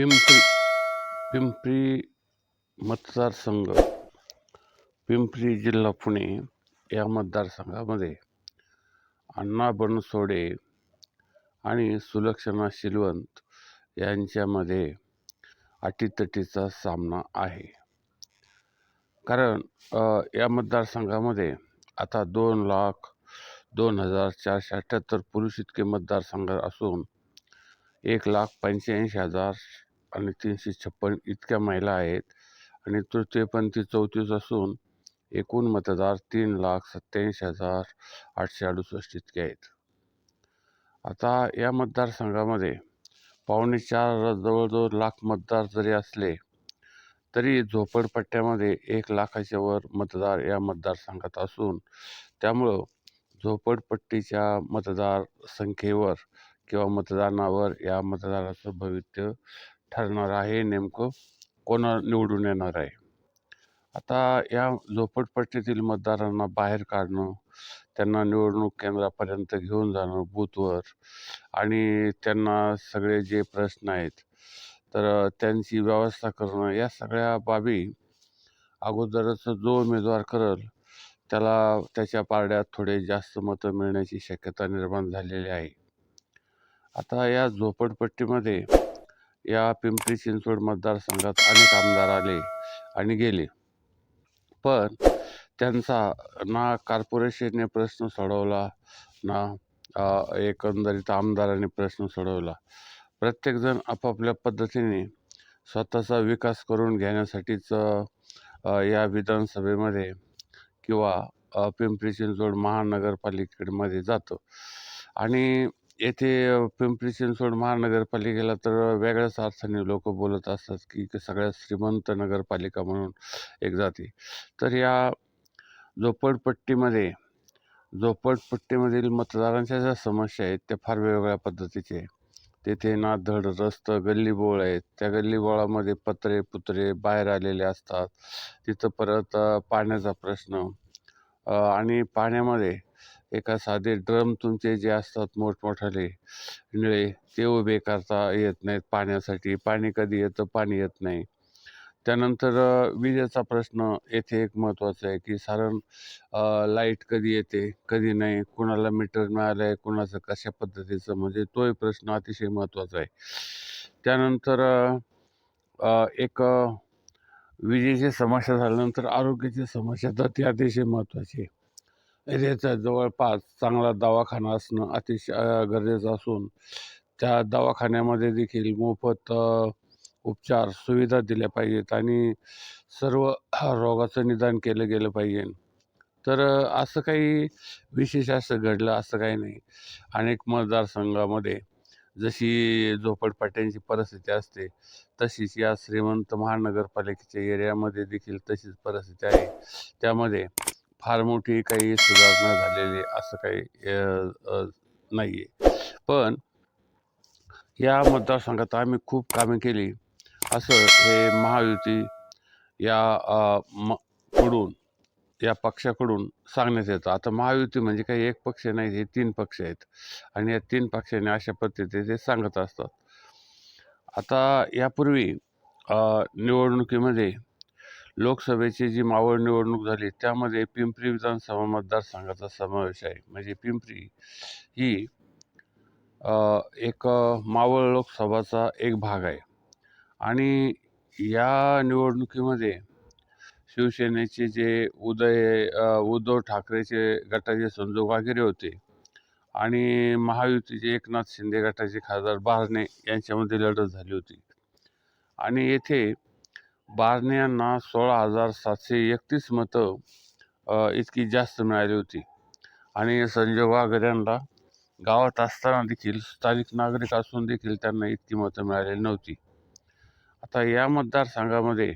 पिंपरी पिंपरी मतदारसंघ पिंपरी जिल्हा पुणे या मतदारसंघामध्ये अण्णा बनसोडे आणि सुलक्षणा शिलवंत यांच्यामध्ये अटीतटीचा सामना आहे. कारण या मतदारसंघामध्ये आता दोन लाख दोन हजार चारशे अठ्ठ्याहत्तर पुरुष इतके मतदारसंघ असून एक लाख पंच्याऐंशी हजार आणि तीनशे छप्पन इतक्या महिला आहेत. आणि तृतीयपंथी चौतीस असून एकूण मतदार तीन लाख सत्त्याऐंशी हजार आठशे अडुसष्ट इतके आहेत. आता या मतदारसंघामध्ये पावणे चार जवळजवळ लाख मतदार जरी असले तरी झोपडपट्ट्यामध्ये एक लाखाच्या वर मतदार या मतदारसंघात असून त्यामुळं झोपडपट्टीच्या मतदार संख्येवर किंवा मतदानावर या मतदाराचं भवित्य ठरणार आहे नेमकं कोणा निवडून येणार आहे. आता या झोपडपट्टीतील मतदारांना बाहेर काढणं त्यांना निवडणूक केंद्रापर्यंत घेऊन जाणं बूथवर आणि त्यांना सगळे जे प्रश्न आहेत तर त्यांची व्यवस्था करणं या सगळ्या बाबी अगोदरच जो उमेदवार करल त्याला त्याच्या पारड्यात थोडे जास्त मतं मिळण्याची शक्यता निर्माण झालेली आहे. आता या झोपडपट्टीमध्ये या पिंपरी चिंचवड मतदारसंघात अनेक आमदार आले आणि गेले. पण त्यांचा ना कॉर्पोरेशनने प्रश्न सोडवला ना एकंदरीत आमदाराने प्रश्न सोडवला. प्रत्येकजण आपापल्या पद्धतीने स्वतःचा विकास करून घेण्यासाठीच या विधानसभेमध्ये किंवा पिंपरी चिंचवड महानगरपालिकेमध्ये जातं. आणि येथे पिंपरी चिंचवड महानगरपालिकेला तर वेगळ्याच अर्थाने लोक बोलत असतात की सगळ्यात श्रीमंत नगरपालिका म्हणून एक जाते. तर या झोपडपट्टीमध्ये झोपडपट्टीमधील मतदारांच्या ज्या समस्या आहेत त्या फार वेगवेगळ्या पद्धतीचे तेथे नादड रस्त गल्लीबोळ आहेत. त्या गल्लीबोळामध्ये पत्रे पुत्रे बाहेर आलेले असतात. तिथं परत पाण्याचा प्रश्न. आणि पाण्यामध्ये एका साधे ड्रम तुमचे जे असतात मोठमोठाले निळे ते उभे करता येत नाहीत पाण्यासाठी. पाणी कधी येतं? पाणी येत नाही. त्यानंतर विजेचा प्रश्न येथे एक महत्त्वाचा आहे की साधारण लाइट कधी येते कधी नाही कुणाला मीटर मिळालं आहे कुणाचं कशा पद्धतीचं म्हणजे तोही प्रश्न अतिशय महत्त्वाचा आहे. त्यानंतर एक विजेची समस्या झाल्यानंतर आरोग्याची समस्या तर ती अतिशय महत्त्वाची आहे. एरियाचा जवळपास चांगला दवाखाना असणं अतिशय गरजेचं असून त्या दवाखान्यामध्ये देखील मोफत उपचार सुविधा दिल्या पाहिजेत आणि सर्व रोगाचं निदान केलं गेलं पाहिजे. तर असं काही विशेष असं घडलं असं काही नाही. अनेक मतदारसंघामध्ये जशी झोपडपट्ट्यांची परिस्थिती असते तशीच या श्रीमंत महानगरपालिकेच्या एरियामध्ये देखील तशीच परिस्थिती आहे. त्यामध्ये फार मोठी काही सुधारणा झालेली असं काही नाही आहे पण या मतदारसंघात आम्ही खूप कामे केली. असं हे महायुती या म कडून या पक्षाकडून सांगण्यात येतं. आता महायुती म्हणजे काही एक पक्ष नाही हे तीन पक्ष आहेत. आणि या तीन पक्षाने अशा पद्धतीने ते सांगत असतात. आता यापूर्वी निवडणुकीमध्ये लोकसभेची जी मावळ निवडणूक झाली त्यामध्ये पिंपरी विधानसभा मतदारसंघाचा समावेश आहे. म्हणजे पिंपरी ही एक मावळ लोकसभाचा एक भाग आहे. आणि या निवडणुकीमध्ये शिवसेनेचे जे उदय उद्धव ठाकरेचे गटाचे संजोग वगैरे होते आणि महायुतीचे एकनाथ शिंदे गटाचे खासदार बारणे यांच्यामध्ये लढत झाली होती. आणि येथे बारणे यांना सोळा हजार सातशे एकतीस मतं इतकी जास्त मिळाली होती. आणि संजय वाघर यांना गावात असताना देखील स्थानिक नागरिक असून देखील त्यांना इतकी मतं मिळालेली नव्हती. आता या मतदारसंघामध्ये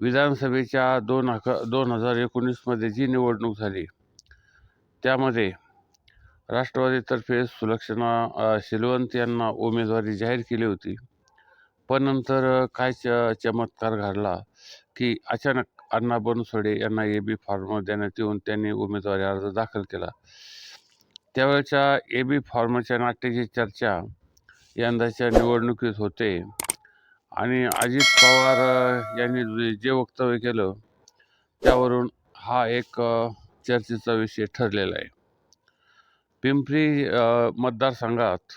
विधानसभेच्या दोन हक दोन हजार एकोणीसमध्ये जी निवडणूक झाली त्यामध्ये राष्ट्रवादीतर्फे सुलक्षणा शिलवंत यांना उमेदवारी जाहीर केली होती. पण नंतर काय च चमत्कार घडला की अचानक अण्णा बनसोडे यांना ए बी फॉर्म देण्यात येऊन त्यांनी उमेदवारी अर्ज दाखल केला. त्यावेळच्या ए बी फॉर्मच्या नाट्याची चर्चा यंदाच्या निवडणुकीत होते आणि अजित पवार यांनी जे- वक्तव्य केलं त्यावरून हा एक चर्चेचा विषय ठरलेला आहे. पिंपरी मतदारसंघात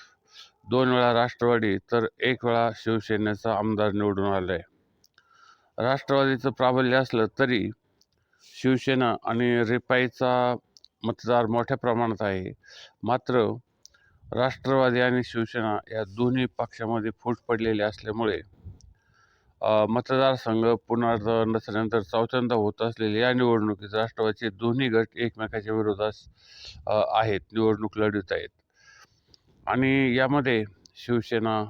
दोन वेळा राष्ट्रवादी तर एक वेळा शिवसेनेचा आमदार निवडून आला आहे राष्ट्रवादीचं प्राबल्य असलं तरी शिवसेना आणि रिपाईचा मतदार मोठ्या प्रमाणात आहे. मात्र राष्ट्रवादी आणि शिवसेना या दोन्ही पक्षामध्ये फूट पडलेली असल्यामुळे मतदारसंघ पुनर्दा नसल्यानंतर चौथ्यांदा होत असलेल्या या निवडणुकीत राष्ट्रवादीचे दोन्ही गट एकमेकाच्या विरोधात आहेत निवडणूक लढवित आहेत. आणि यामध्ये शिवसेना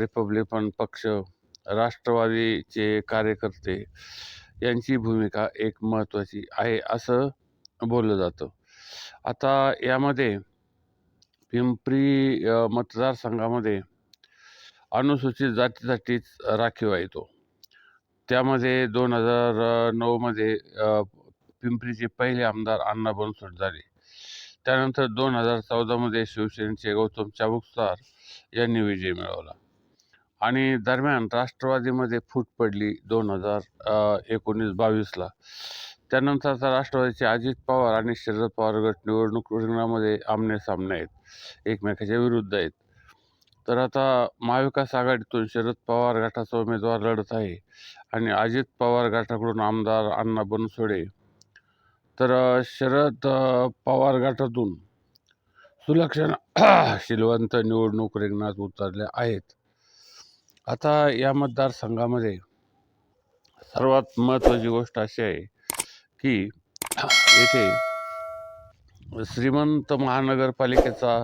रिपब्लिकन पक्ष राष्ट्रवादीचे कार्यकर्ते यांची भूमिका एक महत्त्वाची आहे असं बोललं जातं. आता यामध्ये पिंपरी मतदारसंघामध्ये अनुसूचित जातीसाठीच राखीव आहे तो. त्यामध्ये दोन हजार नऊमध्ये पिंपरीचे पहिले आमदार अण्णा बनसोड झाले त्यानंतर दोन हजार चौदामध्ये शिवसेनेचे गौतम चाबुकसार यांनी विजय मिळवला. आणि दरम्यान राष्ट्रवादीमध्ये फूट पडली दोन हजार एकोणीस बावीसला. त्यानंतर आता राष्ट्रवादीचे अजित पवार आणि शरद पवार गट निवडणूक रिंगणामध्ये आमने सामने आहेत. एकमेकाच्या विरुद्ध आहेत. तर आता महाविकास आघाडीतून शरद पवार गटाचा उमेदवार लढत आहे. आणि अजित पवार गटाकडून आमदार अण्णा बनसोडे तर शरद पवार गटातून सुलक्षणा शिलवंत निवडणूक रिंगणात उतरल्या आहेत. आता या मतदारसंघामध्ये सर्वात महत्त्वाची गोष्ट अशी आहे की येथे श्रीमंत महानगरपालिकेचा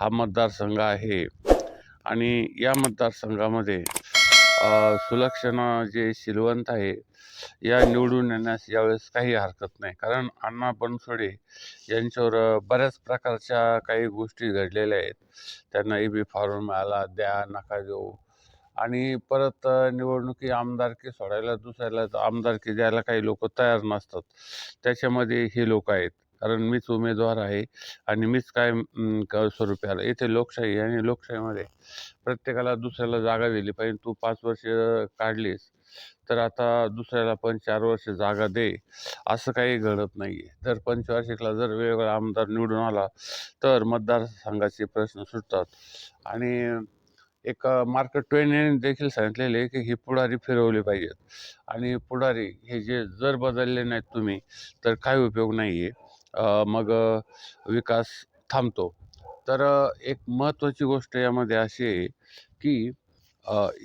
हा मतदारसंघ आहे आणि या मतदारसंघामध्ये सुलक्षणा जे शिलवंत आहे या निवडून येण्यास यावेळेस काही हरकत नाही. कारण अण्णा बनसोडे यांच्यावर बऱ्याच प्रकारच्या काही गोष्टी घडलेल्या आहेत. त्यांना ए बी फॉर्म मिळाला द्या नका देऊ. आणि परत निवडणुकी आमदारकी सोडायला दुसऱ्याला आमदारकी द्यायला काही लोक तयार नसतात. त्याच्यामध्ये हे लोक आहेत. कारण मीच उमेदवार आहे आणि मीच काय स्वरूपी आलं इथे लोकशाही आणि लोकशाहीमध्ये प्रत्येकाला दुसऱ्याला जागा दिली पाहिजे. तू पाच वर्ष काढलीस तर आता दुसऱ्याला पण चार वर्ष जागा दे. असं काही घडत नाही आहे जर पंचवार्षिकला जर वेगवेगळा आमदार निवडून आला तर मतदारसंघाचे प्रश्न सुटतात. आणि एक मार्क ट्वेन देखील सांगितलेले आहे की ही पुढारी फिरवली पाहिजेत. आणि पुढारी हे जे जर बदलले नाहीत तुम्ही तर काय उपयोग नाही आहे मग विकास थांबतो. तर एक महत्त्वाची गोष्ट यामध्ये अशी आहे की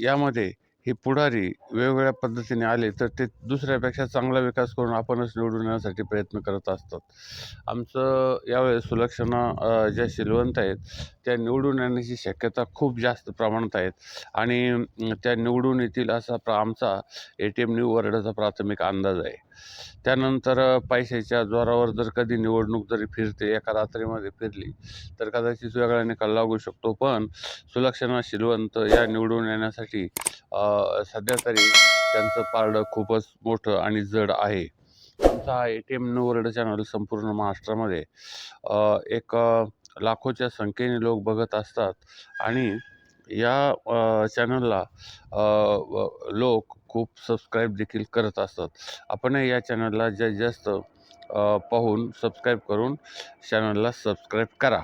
यामध्ये हे पुढारी वेगवेगळ्या पद्धतीने आले तर ते दुसऱ्यापेक्षा चांगला विकास करून आपणच निवडून येण्यासाठी प्रयत्न करत असतात. आमचं यावेळेस सुलक्षणा ज्या शिलवंत आहेत त्या निवडून येण्याची शक्यता खूप जास्त प्रमाणात आहेत. आणि त्या निवडून येतील असा प्र आमचा ए टी एम न्यू वर्ल्डचा प्राथमिक अंदाज आहे. त्यानंतर पैशाच्या जोरावर जर कधी निवडणूक जरी फिरते एका रात्रीमध्ये फिरली तर कदाचित वेगळा निकाल लागू शकतो. पण सुलक्षणा शिलवंत या निवडून येण्यासाठी सध्या तरी त्यांचं पारडं खूपच मोठं आणि जड आहे. आमचा हा A T M new world channel संपूर्ण महाराष्ट्रामध्ये एक लाखोच्या संख्येने लोक बघत असतात आणि या चॅनलला लोक खूप सबस्क्राईब देखील करत असतात. आपणही या चॅनलला जास्तीत जास्त पाहून सबस्क्राईब करून चॅनलला सबस्क्राईब करा.